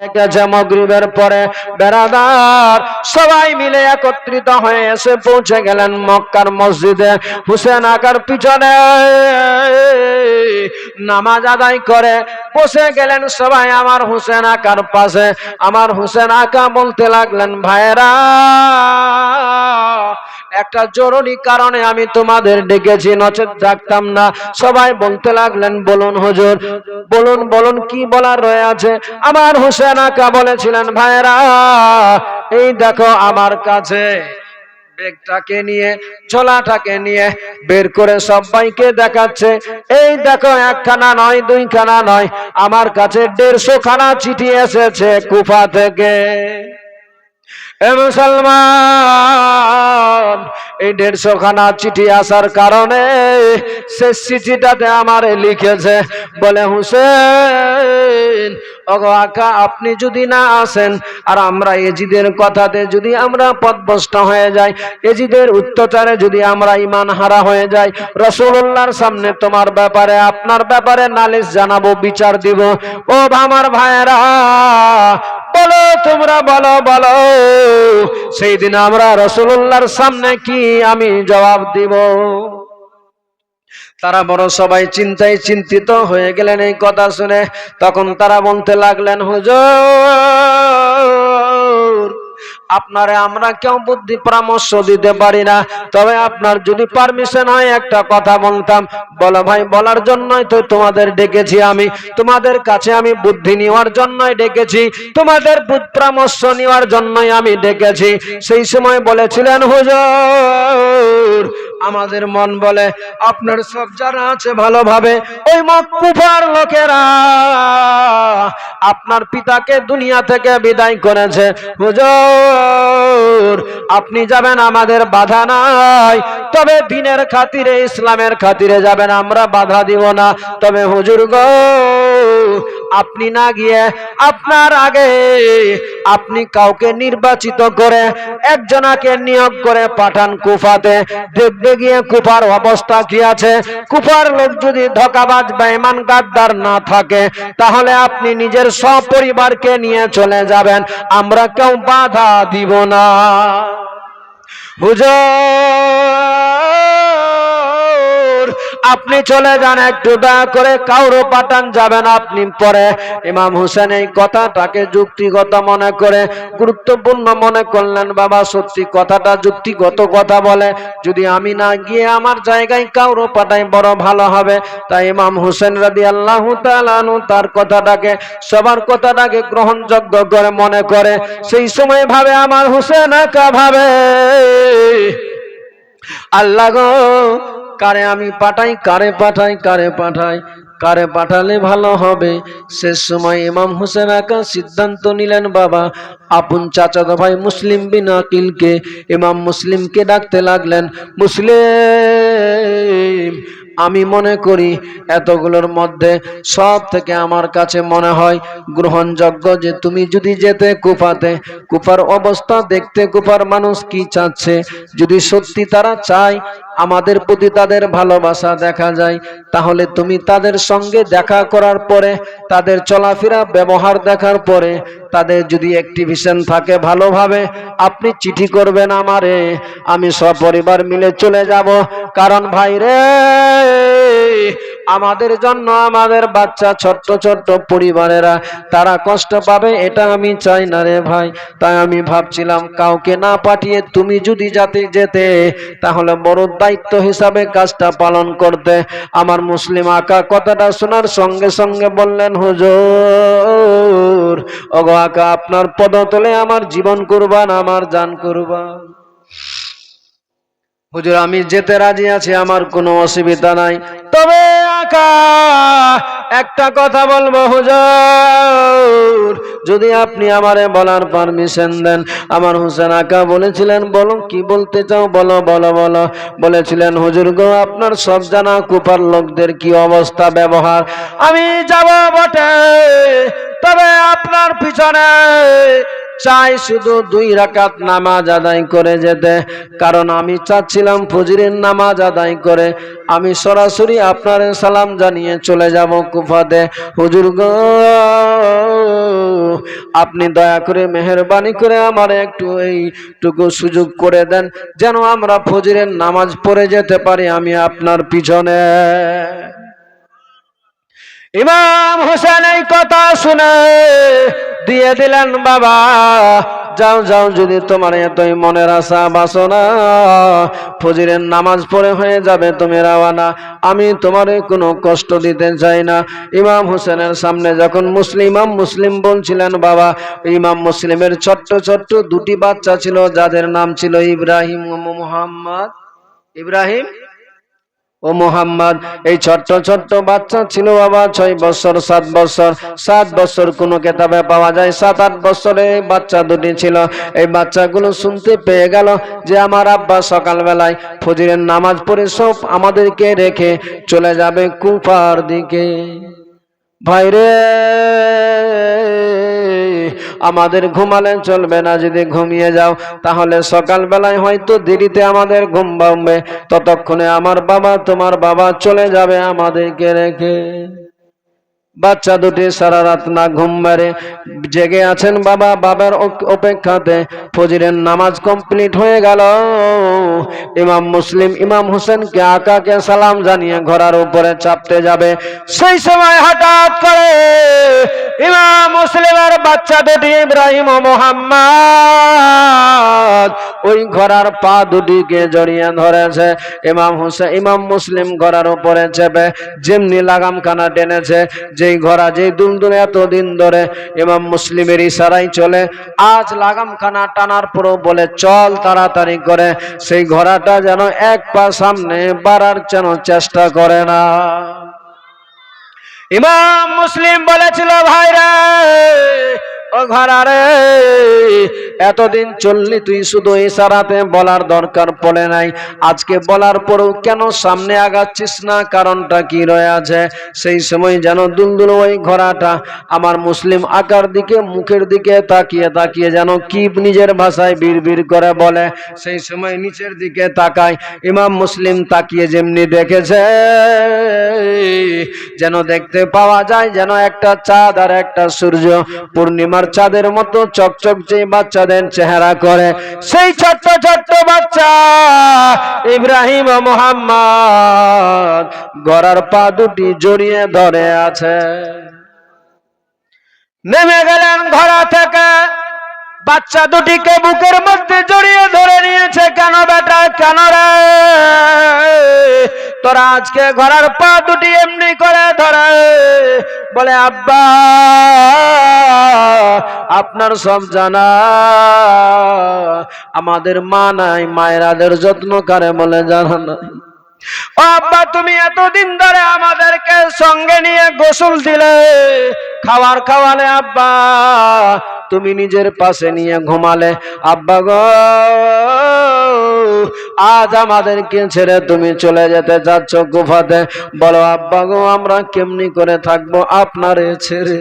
গেছে মগরিবের পরে বেড়াদার সবাই মিলে একত্রিত হয়ে এসে পৌঁছে গেলেন মক্কার মসজিদে। হুসেন আকার পিছনে নামাজ আদায় করে বসে গেলেন সবাই আমার হুসেন আকার পাশে। আমার হুসেন আকা বলতে লাগলেন ভাইরা একটা জরুরি কারণে আমি তোমাদের ডেকেছি, নচেত ডাকতাম না। সবাই বলতে লাগলেন, বলুন হুজুর, বলুন বলুন, কি বলার রয়ে আছে? আমার হুসেন আকা বলেছিলেন ভাইরা এই দেখো আমার কাছে ব্যাগটাকে নিয়ে ঝোলাটাকে নিয়ে বের করে সবাইকে দেখাচ্ছে। এই দেখো একখানা নয়, দুইখানা নয়, আমার কাছে দেড়শো খানা চিঠি এসেছে কুফা থেকে। এ মুসলমান, এই দেড়শো খানা চিঠি আসার কারণে সে চিঠিটাতে আমার লিখেছে, বলে, হুসেন আকা, আপনি যদি না আসেন আর আমরা এজিদের কথাতে যদি আমরা পদভস্ত হয়ে যাই, এজিদের অত্যাচারে যদি আমরা ইমান হারা হয়ে যাই রসুল্লাহর সামনে তোমার ব্যাপারে, আপনার ব্যাপারে নালিশ জানাব, বিচার দিব। ও আমার ভাইয়েরা তোমরা বলো বলো সেই দিন আমরা রসুল্লাহর সামনে কি আমি জবাব দিব? তারা বড় সবাই চিন্তায় চিন্তিত হয়ে গেলেন এই কথা শুনে। তখন তারা বলতে লাগলেন, হুজুর আপনারে আমরা কেউ বুদ্ধি পরামর্শ দিতে পারি না। তবে আপনার যদি পারমিশন হয়, একটা কথা বলতাম। বলো ভাই, বলার জন্যই তো তোমাদের ডেকেছি আমি। তোমাদের কাছে আমি বুদ্ধি নেওয়ার জন্যই ডেকেছি। তোমাদের পরামর্শ নেওয়ার জন্যই আমি ডেকেছি। সেই সময় বলেছিলেন, হুজুর আমাদের মন বলে, আপনার সব যারা আছে ভালোভাবে। ওই মকুফার লোকেরা আপনার পিতাকে দুনিয়া থেকে বিদায় করেছে। হুজুর, আপনি যাবেন আমাদের বাধা নাই। তবে দিনের খাতিরে, ইসলামের খাতিরে যাবেন, আমরা বাধা দিব না। তবে হুজুর গো আপনি না গিয়ে আপনার আগে আপনি কাউকে নির্বাচিত করে একজনাকে নিয়োগ করে পাঠান কুফাতে, দেখবে গিয়ে কুফার অবস্থা কি আছে। কুফার লোক যদি ধকাবাজ বা ইমান গাদ্দার না থাকে, তাহলে আপনি নিজের সপরিবারকে নিয়ে চলে যাবেন। আমরা কেউ বাধা দিব না। হুজুর! আপনি চলে যান একটু দয়া করে কাউরও পাঠান যাবেন আপনি পরে ইমাম হোসেন এই কথাটাকে যুক্তিগত মনে করে, গুরুত্বপূর্ণ মনে করলেন, বাবা, সত্যি কথাটা যুক্তিগত কথা বলে, যদি আমি না গিয়ে আমার জায়গায় কাউরও পাঠাই, বড় ভালো হবে। তাই ইমাম হোসেন রাদি আল্লাহ তার কথাটাকে, সবার কথাটাকে গ্রহণযোগ্য করে মনে করে, সেই সময় ভাবে আমার হোসেন একা ভাবে। আল্লাহ গো কারে আমি পাঠাই, কারে পাঠাই কারে পাঠাই, কারে পাঠালে ভালো হবে। শেষ সময় ইমাম হোসেন আকা সিদ্ধান্ত নিলেন, বাবা, আপন চাচাতো ভাই মুসলিম বিন আকিলকে ইমাম মুসলিমকে ডাকতে লাগলেন, মুসলিম, আমি মনে করি এতগুলোর মধ্যে সব থেকে আমার কাছে মনে হয় গ্রহণযোগ্য যে তুমি যদি যেতে কুফাতে, কুফার অবস্থা দেখতে কুফার মানুষ কি চাচ্ছে? যদি সত্যি তারা চায় আমাদের প্রতি তাদের ভালোবাসা দেখা যায়। তাহলে তুমি তাদের সঙ্গে দেখা করার পরে, তাদের চলাফেরা, ব্যবহার দেখার পরে, তাদের যদি অ্যাক্টিভিশন থাকে ভালোভাবে, আপনি চিঠি করবেন আমারে, আমি সপরিবার মিলে চলে যাব। কারণ ভাই রে আমাদের জন্য আমাদের বাচ্চা, ছোট্ট ছোট্ট পরিবারেরা, তারা কষ্ট পাবে, এটা আমি চাই না রে ভাই। তাই আমি ভাবছিলাম, কাউকে না পাঠিয়ে তুমি যদি যাতে যেতে, তাহলে বড় দায়িত্ব হিসাবে কাজটা পালন করতে। আমার মুসলিম আকা কথাটা শোনার সঙ্গে সঙ্গে বললেন, হুজুর, ওগো আকা, আপনার পদতলে আমার জীবন কুরবান, আমার জান কুরবান। হুজুর, আমি যেতে রাজি আছি, আমার কোনো অসুবিধা নাই। তবে একটা কথা বলব হুজুর, যদি আপনি আমারে বলার পারমিশন দেন। আমার হোসেন আকা বলেছিলেন, বলো, কি বলতে চাও? বলো বলো বলো। বলেছিলেন, হুজুর গো, আপনার সব জানা কুপার লোকদের কি অবস্থা, ব্যবহার? আমি যাব বটে, তবে আপনার পিছনে চাই শুধু দুই রাকাত নামাজ আদায় করে যেতে। কারণ আমি চাচ্ছিলাম ফজরের নামাজ আদায় করে। আমি সরাসরি আপনার সালাম জানিয়ে চলে যাব কুফাতে। হুজুর গো, আপনি দয়া করে মেহরবানি করে আমার একটু এইটুকু সুযোগ করে দেন। যেন আমরা ফজরের নামাজ পড়ে যেতে পারি আমি আপনার পিছনে। ইমাম হোসেন এই কথা শুনে দিয়ে দিলেন, বাবা, যাও যাও, যদি তোমার এতই মনের আশা, বাসনা, ফজিরের নামাজ পড়ে হয়ে যাবে, তুমি রাওয়ানা আমি তোমারে কোনো কষ্ট দিতে চাই না। ইমাম হোসেনের সামনে যখন মুসলিম মুসলিম বলছিলেন, বাবা, ইমাম মুসলিমের ছোট্ট ছোট্ট দুটি বাচ্চা ছিল, যাদের নাম ছিল ইব্রাহিম মোহাম্মদ। ইব্রাহিম ও মোহাম্মদ, এই ছোট্ট ছোট্ট বাচ্চা ছিল বাবা ছয় বছর, সাত বছর। সাত বছর কোন কেতাবে পাওয়া যায়, সাত, আট বছরে বাচ্চা দুটি ছিল। এই বাচ্চাগুলো শুনতে পেয়ে গেল যে আমার আব্বা সকালবেলায় ফজিরের নামাজ পড়ে সব আমাদেরকে রেখে চলে যাবে কুফার দিকে। ভাইরে! আমাদের ঘুমালে চলবে না, যদি ঘুমিয়ে যাও, তাহলে সকালবেলায় হয়তো দেরিতে আমাদের ঘুম ভাঙবে। ততক্ষণে আমার বাবা, তোমার বাবা চলে যাবে আমাদেরকে রেখে। বাচ্চা দুটি সারা রাত না ঘুম মেরে জেগে আছেন বাবা, বাবার অপেক্ষাতে। ফজিরের নামাজ কমপ্লিট হয়ে গেল। ইমাম মুসলিম, ইমাম হোসেনকে, আকাকে সালাম জানিয়ে ঘোড়ার উপরে চাপতে যাবে। সেই সময় হঠাৎ করে ইমাম মুসলিমের বাচ্চা দুটি ইব্রাহিম ও মোহাম্মদ। ওই ঘোড়ার পা দুটিকে জড়িয়ে ধরেছে। ইমাম হোসেন ইমাম মুসলিম ঘোড়ার উপরে চেপে যেমনি লাগাম খানা টেনেছে, যেই ঘোড়া যেই দুলদুল এতদিন ধরে ইমাম মুসলিমের ইশারাই চলে, আজ লাগাম খানা টানার পরও বলে, চল তাড়াতাড়ি করে। সেই ঘোড়াটা যেন এক পা সামনে বাড়ার যেন চেষ্টা করে না। ইমাম মুসলিম বলেছিল ভাইরা ও ঘরারে এতদিন চললি তুই শুধু ইশারাতে বলার দরকার পড়ে নাই। আজকে বলার পরেও কেন সামনে আগাচ্ছিস না? কারণটা কি রয়ে আছে? সেই সময় যেন দুলদুল ওই ঘোড়াটা আমার মুসলিম আকার দিকে, মুখের দিকে তাকিয়ে তাকিয়ে যেন কি নিজের ভাষায় বিড় করে বলে। সেই সময় নিচের দিকে তাকায়, ইমাম মুসলিম তাকিয়ে যেমনি দেখেছে। যেন দেখতে পাওয়া যায় যেন একটা চাঁদ আর একটা সূর্য। পূর্ণিমার চাঁদের মতো চকচক যে বাচ্চাদের চেহারা করে, সেই ছোট্ট ছোট্ট বাচ্চা ইব্রাহিম মোহাম্মদ গড়ার পা দুটি জড়িয়ে ধরে আছে। নেমে গেলেন ঘোড়া থেকে। বাচ্চা দুটিকে বুকের মধ্যে জড়িয়ে ধরে নিয়েছে, কেন বেটা, কেন রে? তোরা আজকে ঘোড়ার পা দুটি এমনি করে ধরে। বলে, আব্বা, আপনার সব জানা। আমাদের মা নাই, মায়েরাদের যত্ন করে বলে জানা নাই। ও আব্বা, তুমি এতদিন ধরে আমাদেরকে সঙ্গে নিয়ে গোসল দিলে। খাবার খাওয়ালে, আব্বা, তুমি নিজের পাশে নিয়ে ঘুমালে। আব্বা গো আজ আমাদেরকে ছেড়ে তুমি চলে যেতে চাচ্ছ গুফাতে। বলো, আব্বা গো, আমরা কেমনি করে থাকব আপনারে ছেড়ে?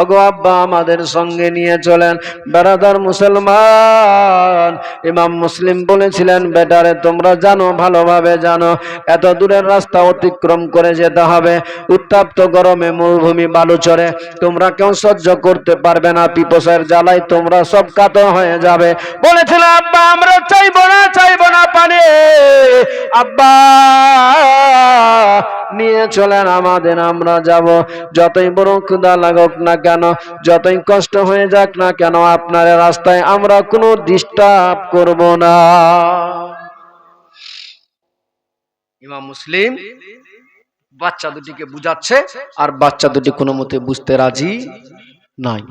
ওগো আব্বা আমাদের সঙ্গে নিয়ে চলেন। বেড়াদার মুসলমান, ইমাম মুসলিম বলেছিলেন, বেটারে, তোমরা জানো, ভালোভাবে জানো, এত দূরের রাস্তা অতিক্রম করে যেতে হবে। উত্তাপ্ত গরমে মরুভূমি বালুচরে তোমরা কেউ সহ্য করতে পারবে না, পিপসের জ্বালায় তোমরা সব কাতো হয়ে যাবে। বলেছিল আব্বা, আমরা চাইব না চাইব না পানি। আব্বা নিয়ে চলেন আমাদের, আমরা যাব। যতই বড় ক্ষুদা লাগুক না কেন, যতই কষ্ট হয়ে যাক না কেন, আপনার রাস্তায় আমরা কোনো ডিস্টার্ব করব না। ইমাম মুসলিম বাচ্চা দুটিকে বুঝাচ্ছে, আর বাচ্চা দুটি কোনো মতে বুঝতে রাজি নাই।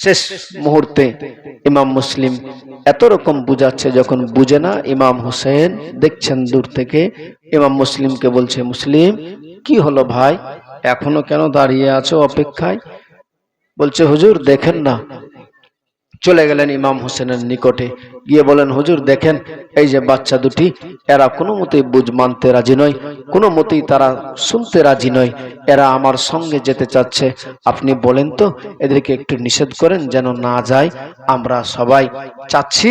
শেষ মুহূর্তে ইমাম মুসলিম এত রকম বুঝাচ্ছে যখন বুঝে না, ইমাম হোসেন দেখছেন দূর থেকে, ইমাম মুসলিমকে বলছে, মুসলিম, কি হলো ভাই? এখনও কেন দাঁড়িয়ে আছো অপেক্ষায়? বলছে, হুজুর, দেখেন না চলে গেলেন ইমাম হোসেনের নিকটে। গিয়ে বলেন, হুজুর, দেখেন, এই যে বাচ্চা দুটি, এরা কোনো মতেই বুঝ মানতে রাজি নয়, কোনো মতেই তারা শুনতে রাজি নয়, এরা আমার সঙ্গে যেতে চাচ্ছে। আপনি বলেন তো, এদেরকে একটু নিষেধ করেন যেন না যায়, আমরা সবাই চাচ্ছি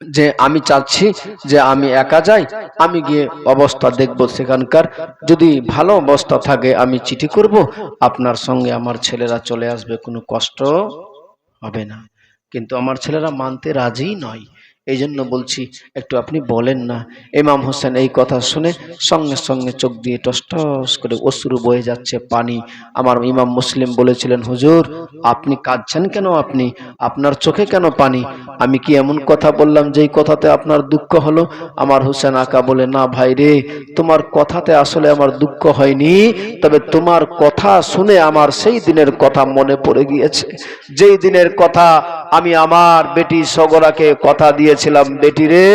যে আমি চাচ্ছি যে আমি একা যাই, আমি গিয়ে অবস্থা দেখব সেখানকার। যদি ভালো অবস্থা থাকে, আমি চিঠি করব, আপনার সঙ্গে আমার ছেলেরা চলে আসবে, কোনো কষ্ট? হবে না। কিন্তু আমার ছেলেরা মানতে রাজি নয়। এই জন্য বলছি, একটু আপনি বলেন না। ইমাম হোসেন এই কথা শুনে সঙ্গে সঙ্গে চোখ দিয়ে টস টস করে অশ্রু বয়ে যাচ্ছে পানি। আমার ইমাম মুসলিম বলেছিলেন, হুজুর, আপনি কাঁদছেন কেন আপনি? আপনার চোখে কেন পানি? আমি কি এমন কথা বললাম যেই কথাতে আপনার দুঃখ হলো? আমার হোসেন আকা বলে, না ভাই রে, তোমার কথাতে আসলে আমার দুঃখ হয়নি, তবে তোমার কথা শুনে আমার সেই দিনের কথা মনে পড়ে গিয়েছে। যেই দিনের কথা আমি আমার বেটি সগরাকে কথা দিয়েছিলাম বেটি রে,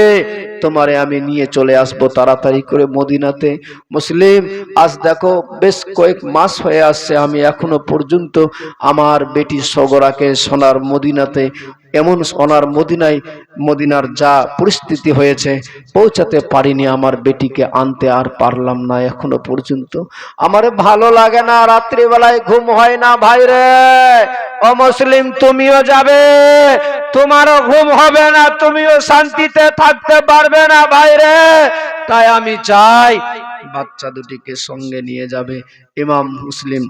তোমারে আমি নিয়ে চলে আসব তাড়াতাড়ি করে মদিনাতে। মুসলিম, আজ দেখো বেশ কয়েক মাস হয়ে আসছে, আমি এখনও পর্যন্ত আমার বেটি সগরাকে সোনার মদিনাতে এমন সোনার মদিনায়, মদিনার যা পরিস্থিতি হয়েছে, পৌঁছাতে পারিনি আমার বেটিকে, আনতে আর পারলাম না এখনও পর্যন্ত। আমার ভালো লাগে না, রাত্রিবেলায় ঘুম হয় না, ভাই রে। ও মুসলিম, তুমিও যাবে। তোমারও ঘুম হবে না, তুমিও শান্তিতে থাকতে পারবে না, ভাই রে। তাই আমি চাই বাচ্চা দুটিকে সঙ্গে নিয়ে যাবে, ইমাম মুসলিম।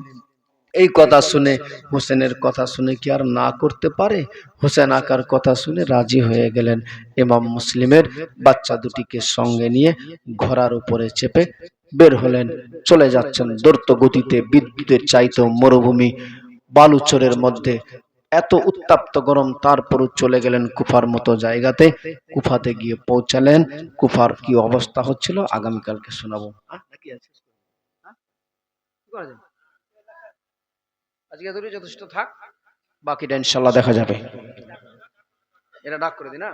এই কথা শুনে হোসেনের কথা শুনে কি আর না করতে পারে? হোসেন আকার কথা শুনে রাজি হয়ে গেলেন। ইমাম মুসলিমের বাচ্চা দুটিকে সঙ্গে নিয়ে ঘোড়ার উপরে চেপে বের হলেন। চলে যাচ্ছেন দ্রুত গতিতে বিদ্যুতের চাইতেও মরুভূমি। বালুচরের মধ্যে এত উত্তাপ্ত গরম, তারপরও চলে গেলেন কুফার মতো জায়গাতে। কুফাতে গিয়ে পৌঁছালেন। কুফার কি অবস্থা হচ্ছিল? আগামীকালকে শোনাবো হ্যাঁ, নাকি আছে? হ্যাঁ? কি করা যায়? আজকে ধরে যথেষ্ট থাক। বাকিটা ইনশাল্লাহ দেখা যাবে। এটা ডাক করে দি না?